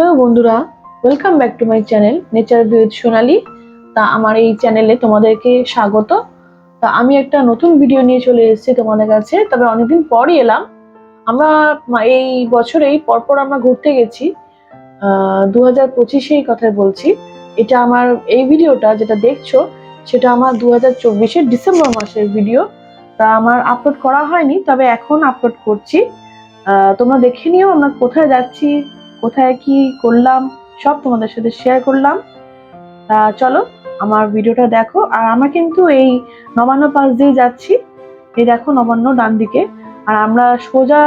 Hello বন্ধুরা welcome back to my channel nature with Sonali তা আমার এই চ্যানেলে তোমাদেরকে স্বাগত। তা আমি একটা নতুন ভিডিও নিয়ে চলে এসেছি তোমাদের কাছে, তবে অনেকদিন পরই এলাম। আমরা এই বছরেই পরপর আমরা ঘুরতে গেছি। দু হাজার পঁচিশেই কথা বলছি। এটা আমার এই ভিডিওটা যেটা দেখছ, সেটা আমার দু হাজার চব্বিশের ডিসেম্বর মাসের ভিডিও তা আমার আপলোড করা হয়নি, তবে এখন আপলোড করছি। তোমরা দেখে নিও আমরা কোথায় যাচ্ছি। কোথায় কি করলাম, সব তোমাদের সাথে শেয়ার করলাম। তা চলো, আমার ভিডিওটা দেখো। আর আমরা কিন্তু এই নবান্ন পাশ দিয়ে যাচ্ছি। এই দেখো নবান্ন ডান দিকে। আর আমরা সোজা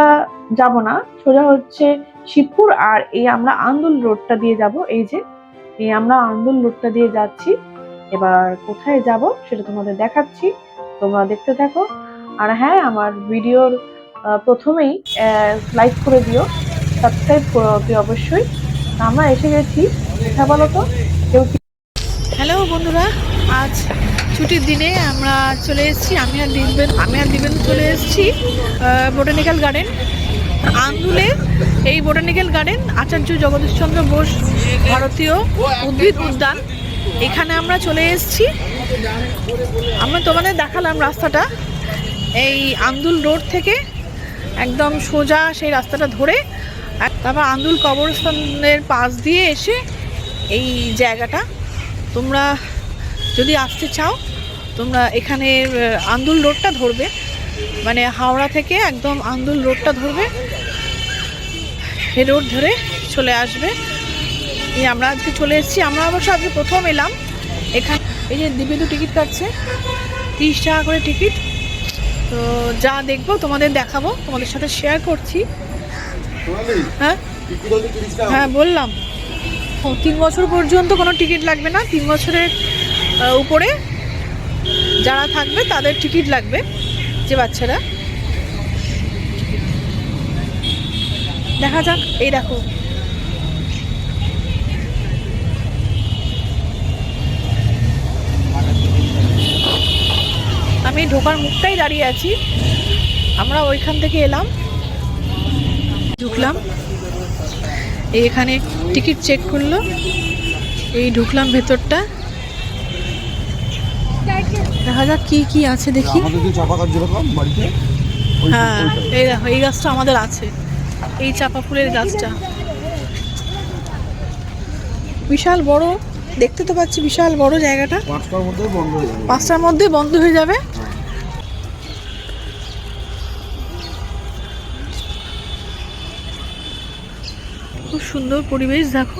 যাব না। সোজা হচ্ছে শিবপুর। আর এই আমরা আন্দুল রোডটা দিয়ে যাব। এই যে, এই আমরা আন্দুল রোডটা দিয়ে যাচ্ছি। এবার কোথায় যাব সেটা তোমাদের দেখাচ্ছি। তোমরা দেখতে থাকো। আর হ্যাঁ আমার ভিডিওর প্রথমেই লাইক করে দিও। সাবস্ক্রাইব করে অবশ্যই। আমরা এসে গেছি কোথায় বলো তো? কেউ হ্যালো বন্ধুরা, আজ ছুটির দিনে আমরা চলে এসেছি, আমি আর দিবেন আমি আর দিবেন চলে এসেছি বোটানিক্যাল গার্ডেন। আন্দুলে এই বোটানিক্যাল গার্ডেন আচার্য জগদীশচন্দ্র বোস ভারতীয় উদ্ভিদ উদ্যান। এখানে আমরা চলে এসেছি। আমরা তোমাদের দেখালাম রাস্তাটা, এই আন্দুল রোড থেকে, একদম সোজা সেই রাস্তাটা ধরে। তারপর আন্দুল কবরস্থানের পাশ দিয়ে এসে এই জায়গাটা। তোমরা যদি আসতে চাও, তোমরা এখানে আন্দুল রোডটা ধরবে। মানে হাওড়া থেকে একদম আন্দুল রোডটা ধরবে। এই রোড ধরে চলে আসবে। এই আমরা আজকে চলে এসেছি। আমরা অবশ্য আজকে প্রথম এলাম। এখানে এই যে দিবিদু টিকিট কাটছে, তিরিশ টাকা করে টিকিট। তো যা দেখব, তোমাদের দেখাবো, তোমাদের সাথে শেয়ার করছি। হ্যাঁ? হ্যাঁ বললাম। তিন বছর পর্যন্ত কোনো টিকিট লাগবে না। তিন বছরের উপরে যারা থাকবে তাদের টিকিট লাগবে যে বাচ্চারা। দেখা যাক এই দেখো। আমি ঢোকার মুখটাই দাঁড়িয়ে আছি। আমরা ওইখান থেকে এলাম। ঢুকলাম। এই এখানে টিকিট চেক করল। এই ঢুকলাম ভেতরটা। দেখা যাক কি কি আছে দেখি। হ্যাঁ এই দেখো এই গাছটা আমাদের আছে। এই চাপা ফুলের গাছটা। বিশাল বড়। দেখতে তো পাচ্ছি বিশাল বড় জায়গাটা। পাঁচটার মধ্যে বন্ধ হয়ে যাবে পাঁচটার মধ্যে বন্ধ হয়ে যাবে খুব সুন্দর পরিবেশ দেখো।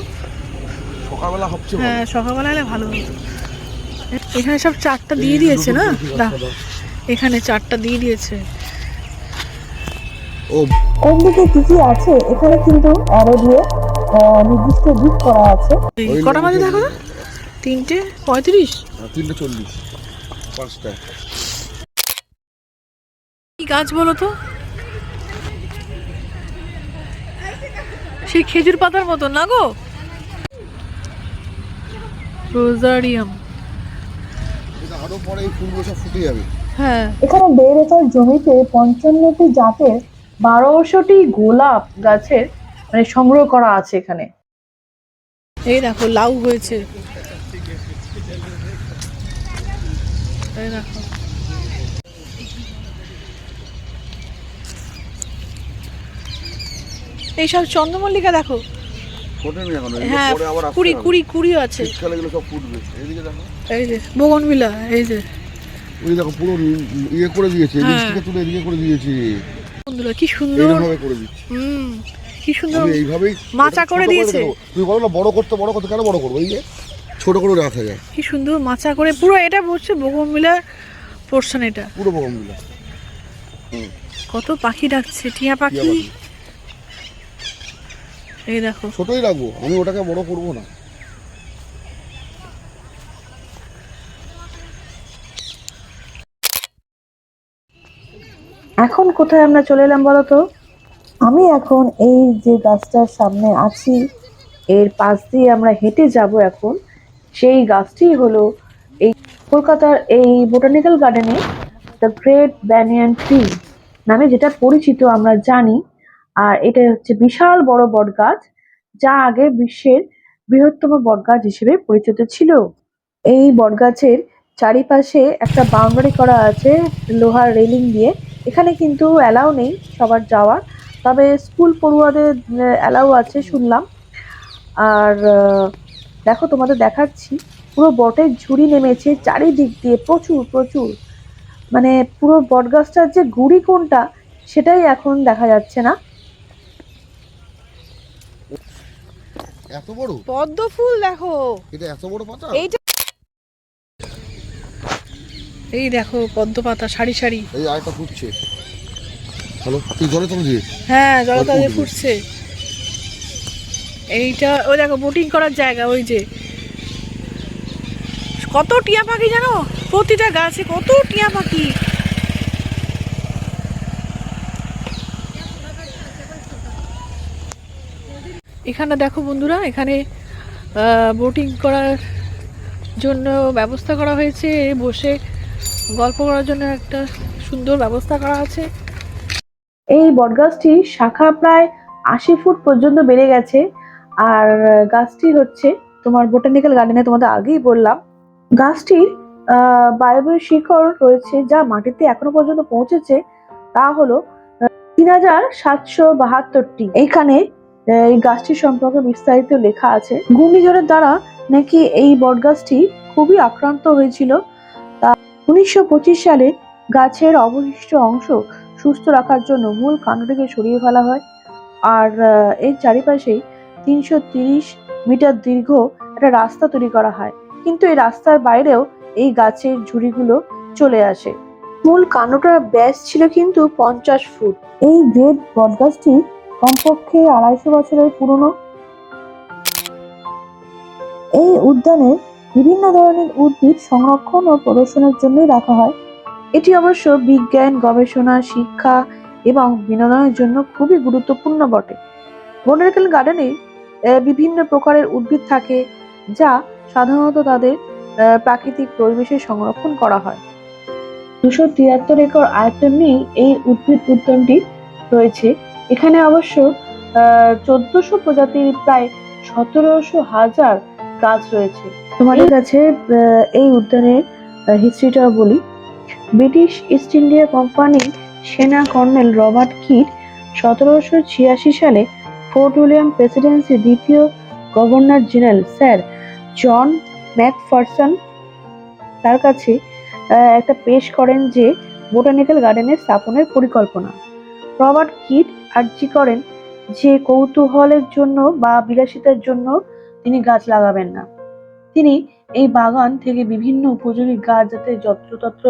সকালবেলা হচ্ছে হ্যাঁ সকালবেলা এলে ভালো হতো। এখানে সব চারটা দিয়ে দিয়েছে না? এখানে চারটা দিয়ে দিয়েছে। কোন দিকে কি কি আছে? এখানে কিন্তু অ্যারো দিয়ে আহ, নির্দিষ্ট দিক করা আছে। কটা বাজে দেখো? তিনটে পঁয়ত্রিশ? হ্যাঁ, তিনটে চল্লিশ। পাঁচটা কি গাছ বলো তো? সেই খেজুর পাতার মতো না গো? রোজারিয়াম। আরও পরে এই ফুলগুলো সব ফুটে যাবে। হ্যাঁ। এখানে দেড় একর জমিতে পঞ্চান্নটি জাতের বারোশোটি গোলাপ গাছের মানে সংগ্রহ করা আছে এখানে। এই দেখো লাউ হয়েছে। এই দেখো। এইসব চন্দ্রমল্লিকা দেখো। হ্যাঁ কুড়ি কুড়ি কুড়ি আছে। এই যে এই যে। ওই দেখো পুরো ইয়ে করে দিয়েছে হ্যাঁ। তুলে এদিকে করে দিয়েছে। বন্ধুরা কি সুন্দর। করে দিচ্ছে। হুম কি সুন্দর। এইভাবেই মাচা ছোট করে দিয়েছে। দেবো। তুমি বলো না বড় করতে বড় করতে কেন বড় করব? এই যে ছোট করে রাখা যায়। কি সুন্দর মাচা করে পুরো এটা বসছে বগনভিলা পোর্শন এটা। পুরো বগমগুলো কত পাখি ডাকছে টিয়া পাখি। এই দেখো। ছোটই রাখব আমি ওটাকে বড় করব না। এখন কোথায় আমরা চলে এলাম বলো তো? আমি এখন এই যে গাছটার সামনে আছি এর পাশ দিয়ে আমরা হেঁটে যাব এখন। সেই গাছটি হলো এই কলকাতার এই বোটানিক্যাল গার্ডেনে দ্য গ্রেট ব্যানিয়ান ট্রি নামে যেটা পরিচিত আমরা জানি। আর এটা হচ্ছে বিশাল বড় বট গাছ যা আগে বিশ্বের বৃহত্তম বটগাছ হিসেবে পরিচিত ছিল। এই বটগাছের চারিপাশে একটা বাউন্ডারি করা আছে, লোহার রেলিং দিয়ে। এখানে কিন্তু অ্যালাউ নেই সবার যাওয়ার, তবে স্কুল পড়ুয়াদের অ্যালাউ আছে শুনলাম। আর দেখো তোমাদের দেখাচ্ছি, পুরো বটের ঝুড়ি নেমেছে চারিদিক দিয়ে প্রচুর প্রচুর। মানে পুরো বটগাছটার যে গুড়ি কোনটা, সেটাই এখন দেখা যাচ্ছে না। এত বড়? পদ্ম ফুল দেখো। এটা এত বড় পাতা? এইটা এই দেখো পদ্ম পাতা সারি সারি। এই আয়টা ফুটছে। হ্যালো তুই জলে তুমি দিয়ে হ্যাঁ দিয়ে ফুটবে। ফুটছে। এইটা ওই দেখো বোটিং করার জায়গা ওই যে। কত টিয়া পাখি জানো? প্রতিটা গাছে কত টিয়া পাখি? এখানে দেখো বন্ধুরা এখানে বোটিং করার জন্য ব্যবস্থা করা হয়েছে। বসে গল্প করার জন্য একটা সুন্দর ব্যবস্থা করা আছে। এই বটগাছটির শাখা প্রায় আশি ফুট পর্যন্ত বেড়ে গেছে। আর গাছটি হচ্ছে তোমার বোটানিক্যাল গার্ডেনে তোমাদের আগেই বললাম। গাছটির আহ, বায়বীয় শিকড় রয়েছে যা মাটিতে এখনও পর্যন্ত পৌঁছেছে। তা হলো তিন হাজার সাতশো বাহাত্তরটি। এইখানে এই গাছটি সম্পর্কে বিস্তারিত লেখা আছে। ঘূর্ণিঝড়ের দ্বারা নাকি এই বটগাছটি খুবই আক্রান্ত হয়েছিল? তা উনিশশো পঁচিশ সালে গাছের অবশিষ্ট অংশ সুস্থ রাখার জন্য মূল কাণ্ডটিকে সরিয়ে ফেলা হয়। আর এর চারিপাশেই তিনশো তিরিশ মিটার দীর্ঘ একটা রাস্তা তৈরি করা হয়। কিন্তু এই রাস্তার বাইরেও এই গাছের ঝুড়িগুলো চলে আসে। মূল কাণ্ডটার ব্যাস ছিল কিন্তু পঞ্চাশ ফুট। এই গ্রেট বটগাছটি কমপক্ষে আড়াইশো বছরের পুরনো। এই উদ্যানে বিভিন্ন ধরনের উদ্ভিদ সংরক্ষণ ও প্রদর্শনের জন্যই রাখা হয়। এটি অবশ্য বিজ্ঞান, গবেষণা, শিক্ষা এবং বিনোদনের জন্য খুবই গুরুত্বপূর্ণ বটে। বোটানিক্যাল গার্ডেনে বিভিন্ন প্রকারের উদ্ভিদ থাকে যা সাধারণত তাদের প্রাকৃতিক পরিবেশে সংরক্ষণ করা হয়। দুশো তিয়াত্তর একর আয়তন নিয়ে এই উদ্ভিদ উদ্যানটি রয়েছে। এখানে অবশ্য চোদ্দশো প্রজাতির প্রায় সতেরোশো হাজার গাছ রয়েছে। তোমাদের কাছে এই উদ্যানের হিস্ট্রিটা বলি। ব্রিটিশ ইস্ট ইন্ডিয়া কোম্পানির সেনা কর্নেল রবার্ট কিট সতেরোশো ছিয়াশি সালে ফোর্ট উইলিয়াম প্রেসিডেন্সি দ্বিতীয় governor general sir John Macpherson তার কাছে একটা পেশ করেন যে বোটানিক্যাল গার্ডেনের স্থাপনের পরিকল্পনা। রবার্ট কিট আর্জি করেন যে কৌতূহলের জন্য বা বিলাসিতার জন্য তিনি গাছ লাগাবেন না। তিনি এই বাগান থেকে বিভিন্ন উপযোগী গাছ যাতে যত্রতত্র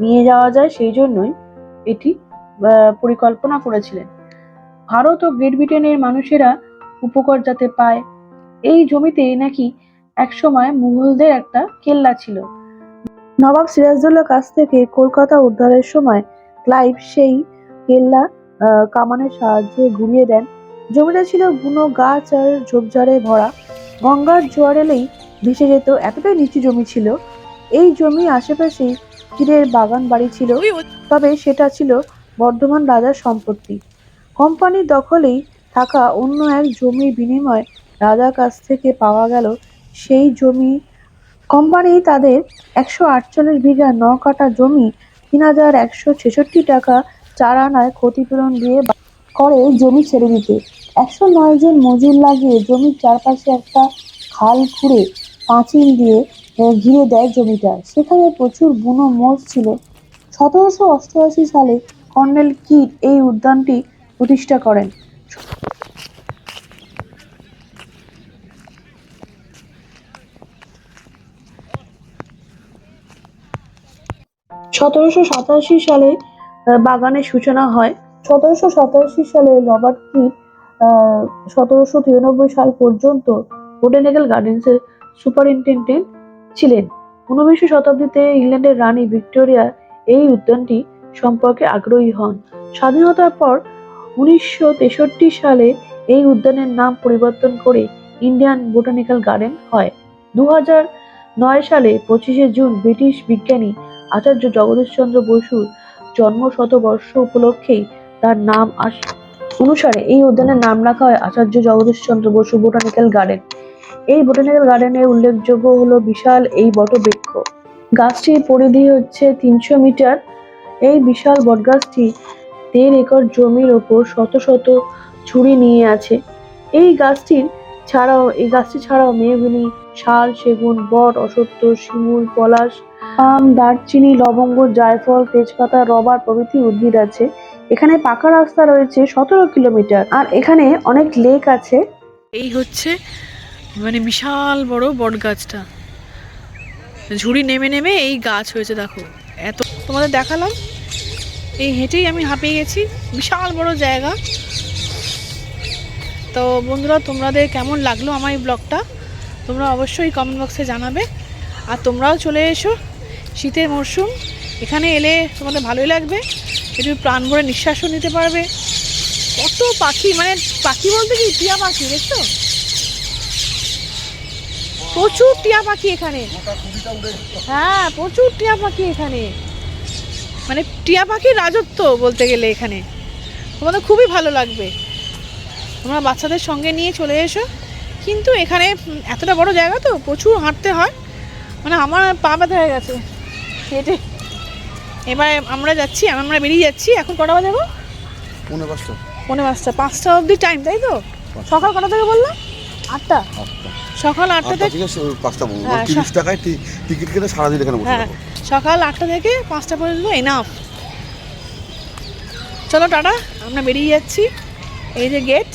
নিয়ে যাওয়া যায় সেই জন্যই এটি পরিকল্পনা করেছিলেন। ভারত ও গ্রেট ব্রিটেনের মানুষেরা উপকার যাতে পায়, এই জমিতে নাকি একসময় মুঘলদের একটা কেল্লা ছিল। নবাব সিরাজদৌল্লার কাছ থেকে কলকাতা উদ্ধারের সময় ক্লাইভ সেই কেল্লা কামানের সাহায্যে ঘুরিয়ে দেন। জমিটা ছিল বুনো গাছ আর ঝোপঝাড়ে ভরা। গঙ্গার জোয়ার এলেই ভেসে যেত, এতটাই নিচু জমি ছিল। এই জমি আশেপাশে ক্ষীরের বাগান বাড়ি ছিল, তবে সেটা ছিল বর্ধমান রাজার সম্পত্তি। কোম্পানির দখলেই থাকা অন্য এক জমির বিনিময়ে রাজার কাছ থেকে পাওয়া গেল সেই জমি। কোম্পানি তাদের একশো আটচল্লিশ বিঘা ন কাটা জমি, তিন হাজার একশো ছেষট্টি টাকা চার আনায় ক্ষতিপূরণ দিয়ে করে জমি ছেড়ে দিতে। একশো নয় জন মজুর লাগিয়ে জমির চারপাশে একটা খাল খুঁড়ে পাঁচিল দিয়ে ঘিরে দেয় জমিটা। সেখানে প্রচুর বুনো মোষ ছিল। সতেরোশো অষ্টআশি সালে কর্নেল কিট এই উদ্যানটি প্রতিষ্ঠা করেন। সতেরোশো সাতাশি সালে বাগানের সূচনা হয়। সতেরোশো সাতাশি সালে রবার্ট কিট সতেরোশো তিরানব্বই সাল পর্যন্ত বোটানিক্যাল গার্ডেন্সের সুপারিনটেন্ডেন্ট ছিলেন। ঊনবিংশ শতাব্দীতে ইংল্যান্ডের রানী ভিক্টোরিয়া এই উদ্যানটি সম্পর্কে আগ্রহী হন। স্বাধীনতার পর উনিশশো তেষট্টি সালে এই উদ্যানের নাম পরিবর্তন করে ইন্ডিয়ান বোটানিক্যাল গার্ডেন হয়। দু নয় সালে পঁচিশে জুন ব্রিটিশ বিজ্ঞানী আচার্য জগদীশ চন্দ্র বসুর জন্ম শতবর্ষ উপলক্ষেই তার নাম আস অনুসারে এই উদ্যানের নাম রাখা হয় আচার্য জগদীশ চন্দ্র বসু বোটানিক্যাল গার্ডেন। এই বোটানিক্যাল গার্ডেনের উল্লেখযোগ্য হলো বিশাল এই বটবৃক্ষ। গাছটির পরিধি হচ্ছে তিনশো মিটার। এই বিশাল বটগাছটি দেড় একর জমির ওপর শত শত ঝুড়ি নিয়ে আছে। এই গাছটির ছাড়াও এই গাছটি ছাড়াও মেহগুনি, শাল, সেগুন, বট, অসত্য, শিমুল, পলাশ আম, দারচিনি, লবঙ্গ, জায়ফল, তেজপাতা, রবার প্রভৃতি উদ্ভিদ আছে। এখানে পাকা রাস্তা রয়েছে সতেরো কিলোমিটার। আর এখানে অনেক লেক আছে। এই হচ্ছে মানে বিশাল বড় বট গাছটা ঝুড়ি নেমে নেমে এই গাছ হয়েছে, দেখো। এত তোমাদের দেখালাম। এই হেঁটেই আমি হাঁপিয়ে গেছি। বিশাল বড় জায়গা। তো বন্ধুরা, তোমাদের কেমন লাগল আমার এই ব্লগটা? তোমরা অবশ্যই কমেন্ট বক্সে জানাবে। আর তোমরাও চলে এসো। শীতের মরশুম, এখানে এলে তোমাদের ভালোই লাগবে। একটু প্রাণ ভরে নিঃশ্বাসও নিতে পারবে। কত পাখি মানে পাখি বলতে কি, টিয়া পাখি, দেখছ? প্রচুর টিয়া পাখি এখানে। হ্যাঁ প্রচুর টিয়া পাখি এখানে। মানে টিয়া পাখির রাজত্ব বলতে গেলে এখানে। তোমাদের খুবই ভালো লাগবে। তোমরা বাচ্চাদের সঙ্গে নিয়ে চলে এসো। কিন্তু এখানে এতটা বড় জায়গা তো, প্রচুর হাঁটতে হয়। মানে আমার পা ব্যথা হয়ে গেছে। হেঁটে এবার আমরা যাচ্ছি আমরা বেরিয়ে যাচ্ছি। এখন কটা বাজে গো? পনেরো পাঁচটা। পৌনে পাঁচটা। পাঁচটা অবধি টাইম তাই তো? সকাল কটা থেকে বললাম আটটা। সকাল আটটা থেকে পাঁচটা হ্যাঁ, তিরিশ টাকায় টিকিট কেটে সারাদিন এখানে হ্যাঁ সকাল আটটা থেকে পাঁচটা পর্যন্ত এনাফ চলো টাটা। আমরা বেরিয়ে যাচ্ছি। এই যে গেট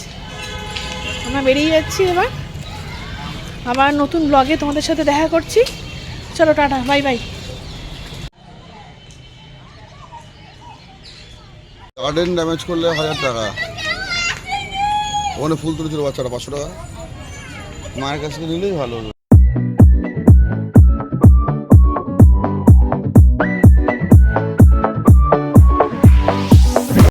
আমরা বেরিয়ে যাচ্ছি এবার। আবার নতুন ব্লগে তোমাদের সাথে দেখা করছি। চলো tata. Bye bye garden damage করলে হাজার টাকা। ওখানে ফুল তুলেছিল বাচ্চারা পাঁচশো টাকা। মায়ের কাছ থেকে নিলেই ভালো হতো